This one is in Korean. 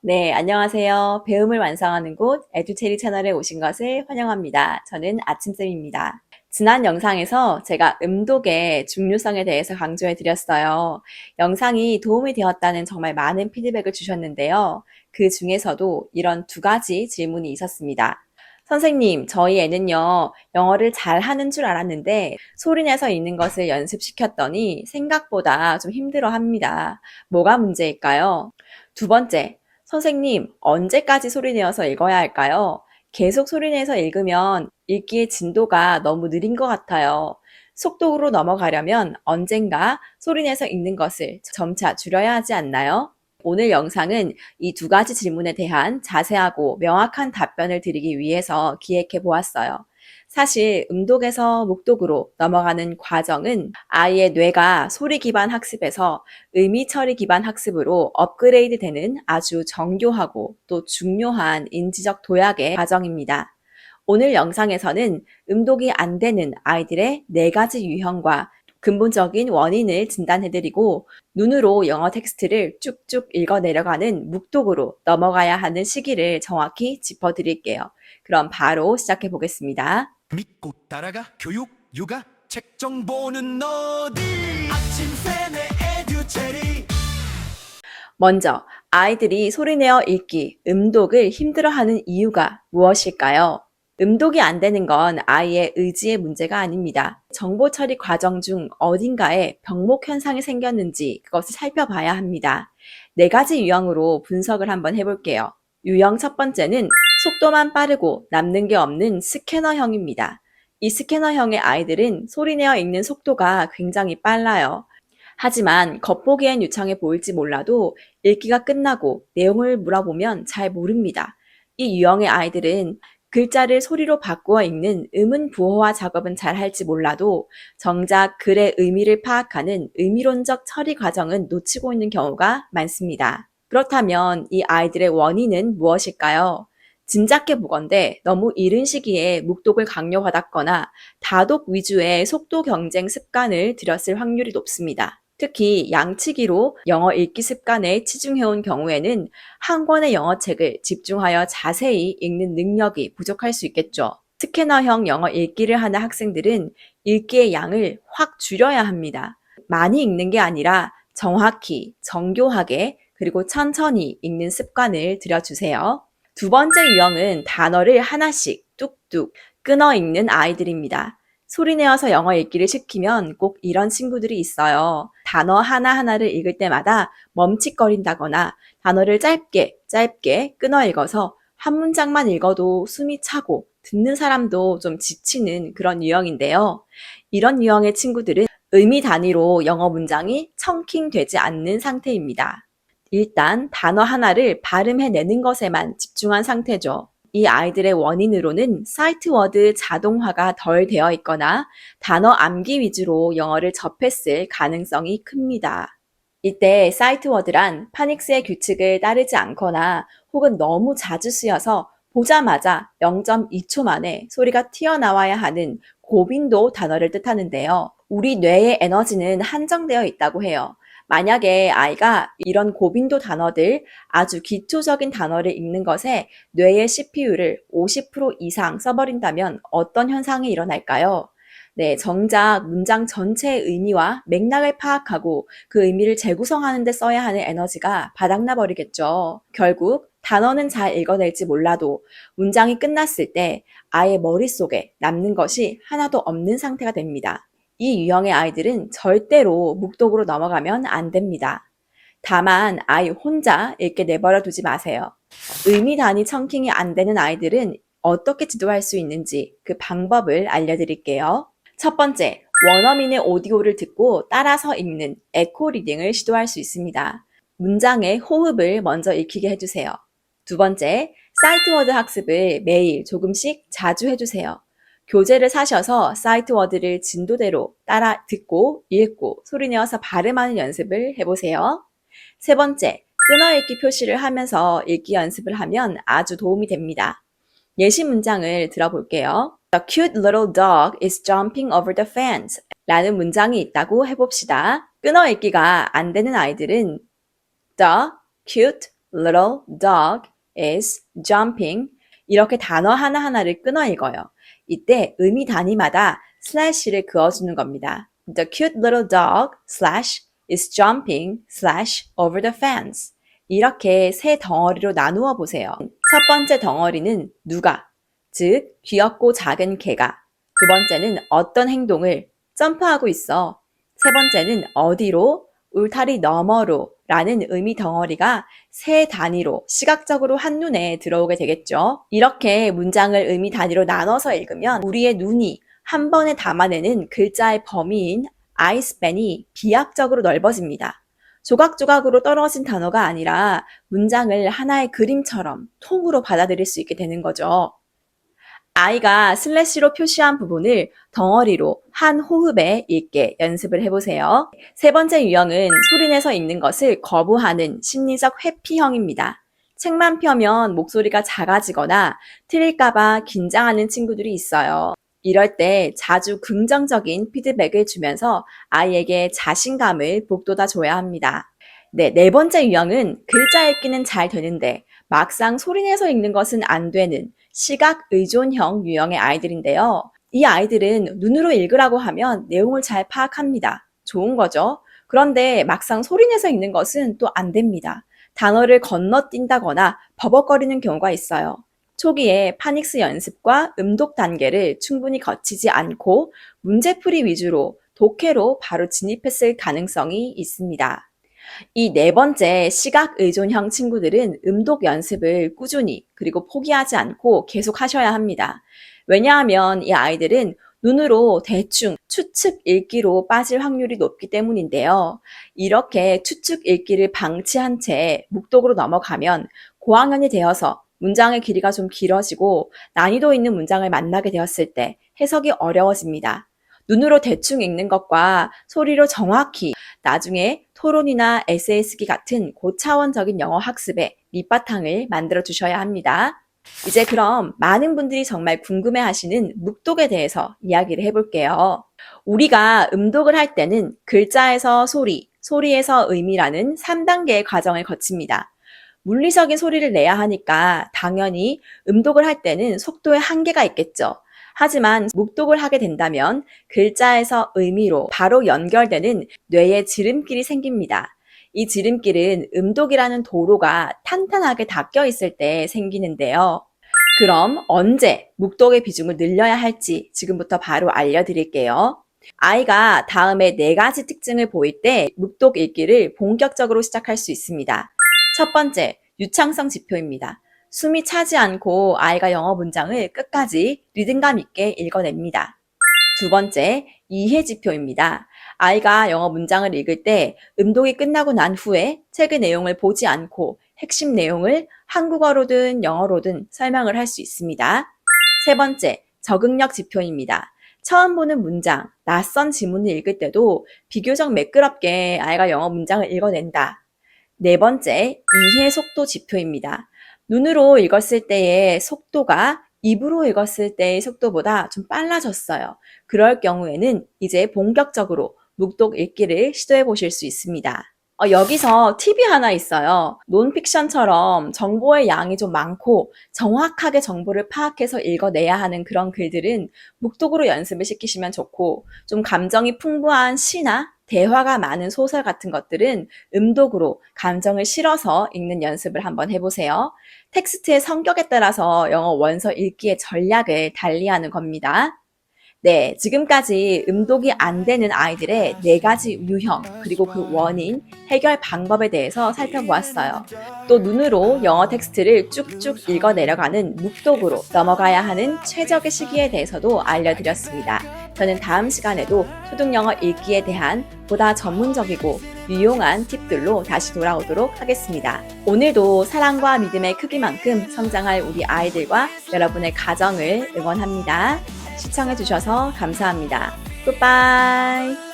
네, 안녕하세요. 배움을 완성하는 곳 에듀체리 채널에 오신 것을 환영합니다. 저는 아침쌤입니다. 지난 영상에서 제가 음독의 중요성에 대해서 강조해 드렸어요. 영상이 도움이 되었다는 정말 많은 피드백을 주셨는데요. 그 중에서도 이런 두 가지 질문이 있었습니다. 선생님, 저희 애는요, 영어를 잘 하는 줄 알았는데 소리내서 읽는 것을 연습시켰더니 생각보다 좀 힘들어 합니다. 뭐가 문제일까요? 두 번째, 선생님, 언제까지 소리내어서 읽어야 할까요? 계속 소리내서 읽으면 읽기의 진도가 너무 느린 것 같아요. 속도로 넘어가려면 언젠가 소리내서 읽는 것을 점차 줄여야 하지 않나요? 오늘 영상은 이 두 가지 질문에 대한 자세하고 명확한 답변을 드리기 위해서 기획해 보았어요. 사실 음독에서 묵독으로 넘어가는 과정은 아이의 뇌가 소리 기반 학습에서 의미 처리 기반 학습으로 업그레이드 되는 아주 정교하고 또 중요한 인지적 도약의 과정입니다. 오늘 영상에서는 음독이 안 되는 아이들의 네 가지 유형과 근본적인 원인을 진단해드리고 눈으로 영어 텍스트를 쭉쭉 읽어 내려가는 묵독으로 넘어가야 하는 시기를 정확히 짚어드릴게요. 그럼 바로 시작해 보겠습니다. 믿고 따라가 교육 육아 책 정보는 어디 아침쌤의 에듀체리 먼저 아이들이 소리내어 읽기, 음독을 힘들어하는 이유가 무엇일까요? 음독이 안 되는 건 아이의 의지의 문제가 아닙니다. 정보 처리 과정 중 어딘가에 병목 현상이 생겼는지 그것을 살펴봐야 합니다. 네 가지 유형으로 분석을 한번 해볼게요. 유형 첫 번째는 속도만 빠르고 남는 게 없는 스캐너형입니다. 이 스캐너형의 아이들은 소리내어 읽는 속도가 굉장히 빨라요. 하지만 겉보기엔 유창해 보일지 몰라도 읽기가 끝나고 내용을 물어보면 잘 모릅니다. 이 유형의 아이들은 글자를 소리로 바꾸어 읽는 음은 부호화 작업은 잘 할지 몰라도 정작 글의 의미를 파악하는 의미론적 처리 과정은 놓치고 있는 경우가 많습니다. 그렇다면 이 아이들의 원인은 무엇일까요? 짐작해 보건대 너무 이른 시기에 묵독을 강요받았거나 다독 위주의 속도 경쟁 습관을 들였을 확률이 높습니다. 특히 양치기로 영어 읽기 습관에 치중해온 경우에는 한 권의 영어책을 집중하여 자세히 읽는 능력이 부족할 수 있겠죠. 스캐너형 영어 읽기를 하는 학생들은 읽기의 양을 확 줄여야 합니다. 많이 읽는 게 아니라 정확히, 정교하게, 그리고 천천히 읽는 습관을 들여주세요. 두 번째 유형은 단어를 하나씩 뚝뚝 끊어 읽는 아이들입니다. 소리내어서 영어 읽기를 시키면 꼭 이런 친구들이 있어요. 단어 하나하나를 읽을 때마다 멈칫거린다거나 단어를 짧게 짧게 끊어 읽어서 한 문장만 읽어도 숨이 차고 듣는 사람도 좀 지치는 그런 유형인데요. 이런 유형의 친구들은 의미 단위로 영어 문장이 청킹 되지 않는 상태입니다. 일단 단어 하나를 발음해내는 것에만 집중한 상태죠. 이 아이들의 원인으로는 사이트 워드 자동화가 덜 되어 있거나 단어 암기 위주로 영어를 접했을 가능성이 큽니다. 이때 사이트 워드란 파닉스의 규칙을 따르지 않거나 혹은 너무 자주 쓰여서 보자마자 0.2초 만에 소리가 튀어나와야 하는 고빈도 단어를 뜻하는데요. 우리 뇌의 에너지는 한정되어 있다고 해요. 만약에 아이가 이런 고빈도 단어들, 아주 기초적인 단어를 읽는 것에 뇌의 CPU를 50% 이상 써버린다면 어떤 현상이 일어날까요? 네, 정작 문장 전체의 의미와 맥락을 파악하고 그 의미를 재구성하는 데 써야 하는 에너지가 바닥나 버리겠죠. 결국 단어는 잘 읽어낼지 몰라도 문장이 끝났을 때 아이의 머릿속에 남는 것이 하나도 없는 상태가 됩니다. 이 유형의 아이들은 절대로 묵독으로 넘어가면 안 됩니다. 다만 아이 혼자 읽게 내버려 두지 마세요. 의미 단위 청킹이 안 되는 아이들은 어떻게 지도할 수 있는지 그 방법을 알려드릴게요. 첫 번째, 원어민의 오디오를 듣고 따라서 읽는 에코 리딩을 시도할 수 있습니다. 문장의 호흡을 먼저 읽히게 해주세요. 두 번째, 사이트 워드 학습을 매일 조금씩 자주 해주세요. 교재를 사셔서 사이트 워드를 진도대로 따라 듣고 읽고 소리내어서 발음하는 연습을 해보세요. 세 번째, 끊어읽기 표시를 하면서 읽기 연습을 하면 아주 도움이 됩니다. 예시 문장을 들어볼게요. The cute little dog is jumping over the fence 라는 문장이 있다고 해봅시다. 끊어읽기가 안 되는 아이들은 The cute little dog is jumping 이렇게 단어 하나하나를 끊어 읽어요. 이때 의미 단위마다 슬래시를 그어주는 겁니다. The cute little dog slash is jumping slash over the fence. 이렇게 세 덩어리로 나누어 보세요. 첫 번째 덩어리는 누가, 즉 귀엽고 작은 개가. 두 번째는 어떤 행동을 점프하고 있어. 세 번째는 어디로, 울타리 너머로 라는 의미 덩어리가 세 단위로 시각적으로 한눈에 들어오게 되겠죠. 이렇게 문장을 의미 단위로 나눠서 읽으면 우리의 눈이 한 번에 담아내는 글자의 범위인 아이스팬이 비약적으로 넓어집니다. 조각조각으로 떨어진 단어가 아니라 문장을 하나의 그림처럼 통으로 받아들일 수 있게 되는 거죠. 아이가 슬래시로 표시한 부분을 덩어리로 한 호흡에 읽게 연습을 해보세요. 세 번째 유형은 소리내서 읽는 것을 거부하는 심리적 회피형입니다. 책만 펴면 목소리가 작아지거나 틀릴까봐 긴장하는 친구들이 있어요. 이럴 때 자주 긍정적인 피드백을 주면서 아이에게 자신감을 북돋아 줘야 합니다. 네, 네 번째 유형은 글자 읽기는 잘 되는데 막상 소리내서 읽는 것은 안 되는 시각 의존형 유형의 아이들인데요. 이 아이들은 눈으로 읽으라고 하면 내용을 잘 파악합니다. 좋은 거죠. 그런데 막상 소리내서 읽는 것은 또 안 됩니다. 단어를 건너뛴다거나 버벅거리는 경우가 있어요. 초기에 파닉스 연습과 음독 단계를 충분히 거치지 않고 문제풀이 위주로 독해로 바로 진입했을 가능성이 있습니다. 이 네 번째 시각 의존형 친구들은 음독 연습을 꾸준히 그리고 포기하지 않고 계속 하셔야 합니다. 왜냐하면 이 아이들은 눈으로 대충 추측 읽기로 빠질 확률이 높기 때문인데요. 이렇게 추측 읽기를 방치한 채 묵독으로 넘어가면 고학년이 되어서 문장의 길이가 좀 길어지고 난이도 있는 문장을 만나게 되었을 때 해석이 어려워집니다. 눈으로 대충 읽는 것과 소리로 정확히 나중에 토론이나 에세이 쓰기 같은 고차원적인 영어 학습에 밑바탕을 만들어 주셔야 합니다. 이제 그럼 많은 분들이 정말 궁금해 하시는 묵독에 대해서 이야기를 해볼게요. 우리가 음독을 할 때는 글자에서 소리, 소리에서 의미라는 3단계의 과정을 거칩니다. 물리적인 소리를 내야 하니까 당연히 음독을 할 때는 속도에 한계가 있겠죠. 하지만 묵독을 하게 된다면 글자에서 의미로 바로 연결되는 뇌에 지름길이 생깁니다. 이 지름길은 음독이라는 도로가 탄탄하게 닦여 있을 때 생기는데요. 그럼 언제 묵독의 비중을 늘려야 할지 지금부터 바로 알려드릴게요. 아이가 다음에 네 가지 특징을 보일 때 묵독 읽기를 본격적으로 시작할 수 있습니다. 첫 번째, 유창성 지표입니다. 숨이 차지 않고 아이가 영어 문장을 끝까지 리듬감 있게 읽어냅니다. 두 번째, 이해 지표입니다. 아이가 영어 문장을 읽을 때 음독이 끝나고 난 후에 책의 내용을 보지 않고 핵심 내용을 한국어로든 영어로든 설명을 할 수 있습니다. 세 번째, 적응력 지표입니다. 처음 보는 문장, 낯선 지문을 읽을 때도 비교적 매끄럽게 아이가 영어 문장을 읽어낸다. 네 번째, 이해 속도 지표입니다. 눈으로 읽었을 때의 속도가 입으로 읽었을 때의 속도보다 좀 빨라졌어요. 그럴 경우에는 이제 본격적으로 묵독 읽기를 시도해 보실 수 있습니다. 어, 여기서 팁이 하나 있어요. 논픽션처럼 정보의 양이 좀 많고 정확하게 정보를 파악해서 읽어내야 하는 그런 글들은 묵독으로 연습을 시키시면 좋고 좀 감정이 풍부한 시나 대화가 많은 소설 같은 것들은 음독으로 감정을 실어서 읽는 연습을 한번 해보세요. 텍스트의 성격에 따라서 영어 원서 읽기의 전략을 달리하는 겁니다. 네, 지금까지 음독이 안 되는 아이들의 네 가지 유형, 그리고 그 원인, 해결 방법에 대해서 살펴보았어요. 또 눈으로 영어 텍스트를 쭉쭉 읽어 내려가는 묵독으로 넘어가야 하는 최적의 시기에 대해서도 알려드렸습니다. 저는 다음 시간에도 초등 영어 읽기에 대한 보다 전문적이고 유용한 팁들로 다시 돌아오도록 하겠습니다. 오늘도 사랑과 믿음의 크기만큼 성장할 우리 아이들과 여러분의 가정을 응원합니다. 시청해주셔서 감사합니다. 굿바이!